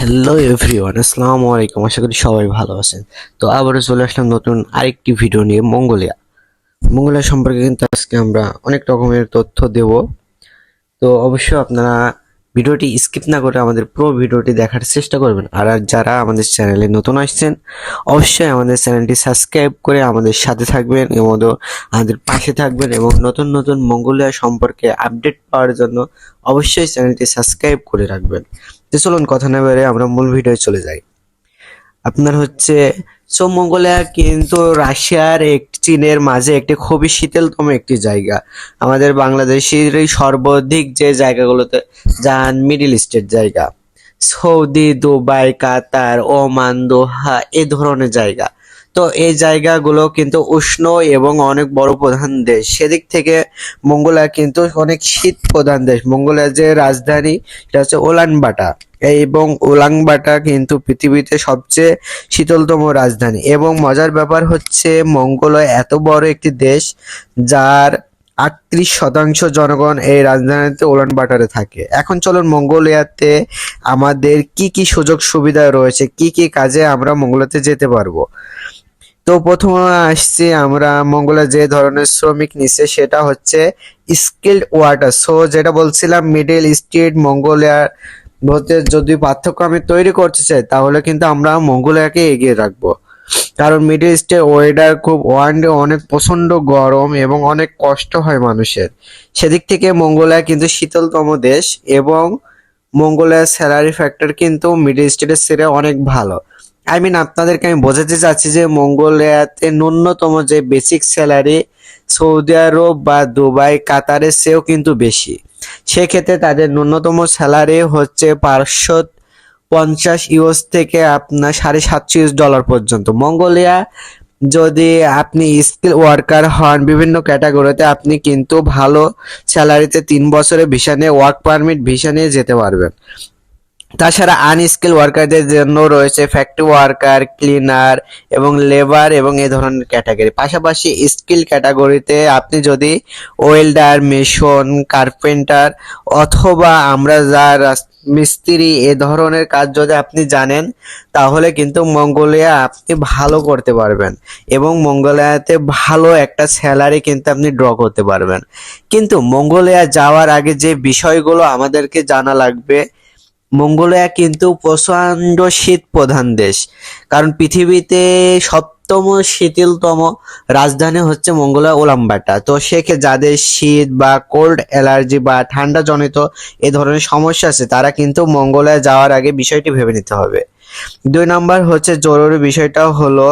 Hello everyone আসসালামু আলাইকুম আশা করি সবাই ভালো আছেন। তো আবারও চলে আসলাম নতুন আরেকটি ভিডিও নিয়ে মঙ্গোলিয়া। মঙ্গোলিয়া সম্পর্কে কিন্তু আজকে আমরা অনেক রকমের তথ্য দেব। তো অবশ্যই আপনারা ভিডিওটি স্কিপ না করে আমাদের পুরো ভিডিওটি দেখার চেষ্টা করবেন। আর যারা আমাদের চ্যানেলে নতুন আসছেন, অবশ্যই আমাদের চ্যানেলটি সাবস্ক্রাইব করে আমাদের সাথে থাকবেন এবং আমাদের পাশে থাকবেন এবং নতুন নতুন মঙ্গোলিয়া সম্পর্কে আপডেট পাওয়ার জন্য অবশ্যই চ্যানেলটি সাবস্ক্রাইব করে রাখবেন। তো চলুন কথা না বেড়ে আমরা মূল ভিডিও চলে যাই। আপনার হচ্ছে সো মঙ্গোলিয়া কিন্তু রাশিয়ার এক, চীনের মাঝে একটি খুবই শীতলতম একটি জায়গা। আমাদের বাংলাদেশের সর্বাধিক যে জায়গাগুলোতে, যান মিডিল ইস্টের জায়গা। Saudi, Dubai, Qatar, Oman, Doha, এ ধরনের জায়গা। তো এই জায়গাগুলো কিন্তু উষ্ণ এবং অনেক বড় প্রধান দেশ। সেদিক থেকে মঙ্গোলিয়া কিন্তু অনেক শীত প্রধান দেশ। মঙ্গোলিয়ার যে রাজধানী, সেটা হচ্ছে ওলানবাটা এবং ওলাংবাটা কিন্তু পৃথিবীতে সবচেয়ে শীতলতম রাজধানী। এবং মজার ব্যাপার হচ্ছে, মঙ্গোলিয়া এত বড় একটি দেশ, যার আটত্রিশ শতাংশ জনগণ এই রাজধানীতে উলানবাটারে থাকে। এখন চলুন মঙ্গোলিয়াতে আমাদের কি কি সুযোগ সুবিধা রয়েছে, কি কি কাজে আমরা মঙ্গোলিয়াতে যেতে পারব? তো প্রথমে আসছি আমরা মঙ্গলে যে ধরনের শ্রমিক নিচ্ছে সেটা হচ্ছে স্কিল্ড ওয়াটার সো যেটা বলছিলাম মিডল স্টেট মঙ্গোলিয়ার মধ্যে যদি পার্থক্য আমি তৈরি করতে চাই, তাহলে কিন্তু আমরা মঙ্গোলিয়াকে এগিয়ে রাখব। কারণ মিডল ইস্টে ওয়েদার খুব ওয়ান ডে অনেক প্রচণ্ড গরম এবং অনেক কষ্ট হয় মানুষের। সেদিক থেকে মঙ্গোলিয়া কিন্তু শীতলতম দেশ এবং মঙ্গোলিয়ার স্যালারি ফ্যাক্টর কিন্তু মিডল ইস্টের সেরে অনেক ভালো। আই মিন আপনাদেরকে আমি বোঝাতে চাচ্ছি যে মঙ্গোলিয়াতে ন্যূনতম যে বেসিক স্যালারি সৌদি আরব বা দুবাই কাতারের চেয়েও কিন্তু বেশি। সেক্ষেত্রে তাদের ন্যূনতম স্যালারি হচ্ছে পাঁচশো পঞ্চাশ ইউএস থেকে আপনার সাড়ে সাতশো ইউএস ডলার পর্যন্ত। মঙ্গোলিয়া যদি আপনি স্কিল ওয়ার্কার হন, বিভিন্ন ক্যাটাগরিতে আপনি কিন্তু ভালো স্যালারিতে তিন বছরের ভিসা নিয়ে ওয়ার্ক পারমিট ভিসা নিয়ে যেতে পারবেন। তাছাড়া আনস্কিল ওয়ার্কারদের জন্য রয়েছে ফ্যাক্টরি ওয়ার্কার ক্লিনার এবং লেবার এবং এ ধরনের ক্যাটাগরি পাশাপাশি স্কিল ক্যাটাগরিতে আপনি যদি ওয়েল্ডার মেশন কার্পেন্টার অথবা আমরা যার মিস্ত্রি এ ধরনের কাজ যদি আপনি জানেন, তাহলে কিন্তু মঙ্গোলিয়া আপনি ভালো করতে পারবেন এবং মঙ্গোলিয়াতে ভালো একটা স্যালারি কিন্তু আপনি ড্র করতে পারবেন। কিন্তু মঙ্গোলিয়া যাওয়ার আগে যে বিষয়গুলো আমাদেরকে জানা লাগবে মঙ্গোলিয়া কিন্তু প্রচণ্ড শীত প্রধান দেশ। কারণ পৃথিবীতে সপ্তম শীতলতম রাজধানী হচ্ছে মঙ্গোলিয়া ওলাম্বাটা তো সেক্ষেত্রে যাদের শীত বা কোল্ড অ্যালার্জি বা ঠান্ডা জনিত এ ধরনের সমস্যা আছে, তারা কিন্তু মঙ্গোলিয়া যাওয়ার আগে বিষয়টি ভেবে নিতে হবে। দুই নাম্বার হচ্ছে জরুরি বিষয়টা হলো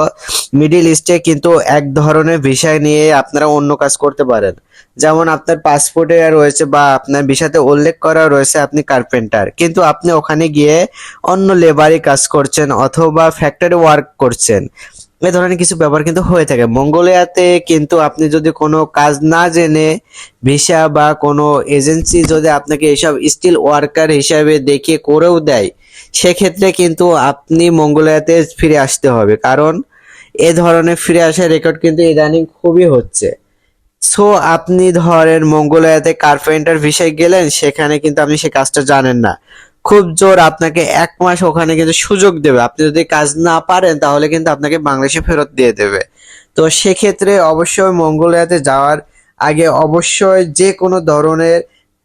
মিডিল ইস্টে কিন্তু এক ধরনের বিষয় নিয়ে আপনারা অন্য কাজ করতে পারেন। যেমন আপনার পাসপোর্টে রয়েছে বা আপনার বিষয়তে উল্লেখ করা রয়েছে আপনি কার্পেন্টার কিন্তু আপনি ওখানে গিয়ে অন্য লেবারি কাজ করছেন অথবা ফ্যাক্টরি ওয়ার্ক করছেন। এ ধরনের কিছু ব্যাপার কিন্তু হয়ে থাকে। মঙ্গোলিয়াতে কিন্তু আপনি যদি কোনো কাজ না জেনে ভিসা বা কোনো এজেন্সি যদি আপনাকে এসব স্টিল ওয়ার্কার হিসাবে দেখে করেও দেয় সেক্ষেত্রে কিন্তু আপনি মঙ্গোলিয়াতে ফিরে আসতে হবে। কারণ এ ধরনের ফিরে আসার রেকর্ড কিন্তু ইদানিং খুবই হচ্ছে। সো আপনি ধরেন মঙ্গোলিয়াতে কার্পেন্টার ভিসায় গেলেন, সেখানে কিন্তু আপনি সে কাজটা জানেন না। খুব জোর আপনাকে এক মাস ওখানে কিন্তু সুযোগ দেবে। আপনি যদি কাজ না পারেন, তাহলে কিন্তু আপনাকে বাংলাদেশে ফেরত দিয়ে দেবে। তো সেক্ষেত্রে অবশ্যই মঙ্গোলিয়াতে যাওয়ার আগে অবশ্যই যে কোনো ধরনের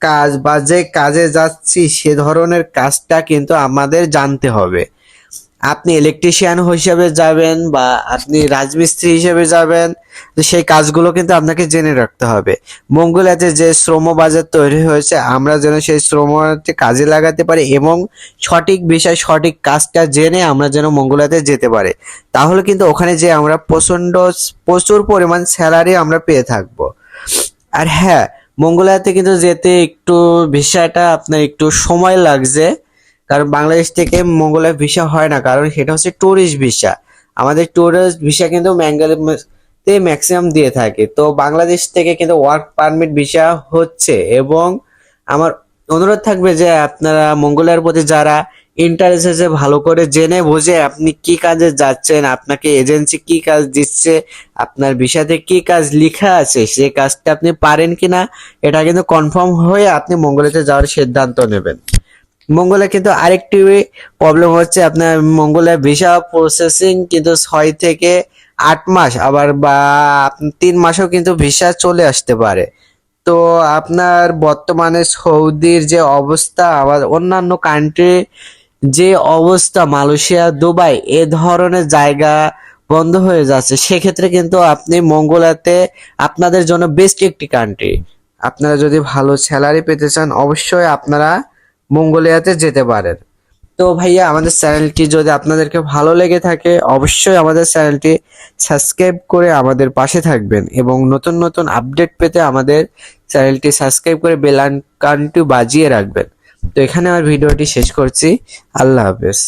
কাজ বা যে কাজে যাচ্ছি, সে ধরনের কাজটা কিন্তু আমাদের জানতে হবে। আপনি ইলেকট্রিশিয়ান হিসেবে যাবেন বা আপনি রাজমিস্ত্রি হিসেবে যাবেন সেই কাজগুলো কিন্তু আপনাকে জেনে রাখতে হবে। মঙ্গোলিয়াতে যে শ্রম বাজার তৈরি হয়েছে, আমরা যেন সেই শ্রমকে কাজে লাগাতে পারি এবং সঠিক বিষয় সঠিক কাজটা জেনে আমরা যেন মঙ্গোলিয়াতে যেতে পারি। তাহলে কিন্তু ওখানে যে আমরা প্রচণ্ড প্রচুর পরিমাণ স্যালারি আমরা পেয়ে থাকব। আর হ্যাঁ মঙ্গোলিয়াতে কিন্তু যেতে একটু ভিসাটা আপনার একটু সময় লাগছে, কারণ বাংলাদেশ থেকে মঙ্গোলিয়া ভিসা হয় না, কারণ সেটা হচ্ছে ট্যুরিস্ট ভিসা। আমাদের ট্যুরিস্ট ভিসা কিন্তু তে ম্যাক্সিমাম দিয়ে থাকে। তো বাংলাদেশ থেকে কিন্তু ওয়ার্ক পারমিট ভিসা হচ্ছে এবং আমার অনুরোধ থাকবে যে আপনারা মঙ্গোলিয়ার প্রতি যারা ইন্টারেস্ট ভালো করে জেনে বুঝে আপনি কি কাজে যাচ্ছেন, আপনাকে এজেন্সি কি কাজ দিচ্ছে, আপনার বিষয়তে কি কাজ লেখা আছে, সে কাজটা আপনি পারেন কিনা, এটা কিন্তু কনফার্ম হয়ে আপনি মঙ্গলেতে যাওয়ার সিদ্ধান্ত নেবেন। মঙ্গলে কিন্তু আরেকটি প্রবলেম হচ্ছে আপনার মঙ্গলে ভিসা প্রসেসিং কিন্তু ছয় থেকে আট মাস, আবার বা তিন মাসও কিন্তু ভিসা চলে আসতে পারে। তো আপনার বর্তমানে সৌদির যে অবস্থা, আবার অন্যান্য কান্ট্রি যে অবস্থা মালয়েশিয়া, দুবাই, এ ধরনের জায়গা বন্ধ হয়ে যাচ্ছে, সেক্ষেত্রে কিন্তু আপনি মঙ্গলাতে আপনাদের জন্য বেস্ট একটি কান্ট্রি আপনারা যদি ভালো স্যালারি পেতে চান, অবশ্যই আপনারা মঙ্গোলিয়াতে যেতে পারেন। তো ভাইয়া, আমাদের চ্যানেলটি যদি আপনাদেরকে ভালো লেগে থাকে, অবশ্যই আমাদের চ্যানেলটি সাবস্ক্রাইব করে আমাদের পাশে থাকবেন এবং নতুন নতুন আপডেট পেতে আমাদের চ্যানেলটি সাবস্ক্রাইব করে বেল আইকনটি বাজিয়ে রাখবেন। তো এখানে আমার ভিডিওটি শেষ করছি। আল্লাহ হাফেজ।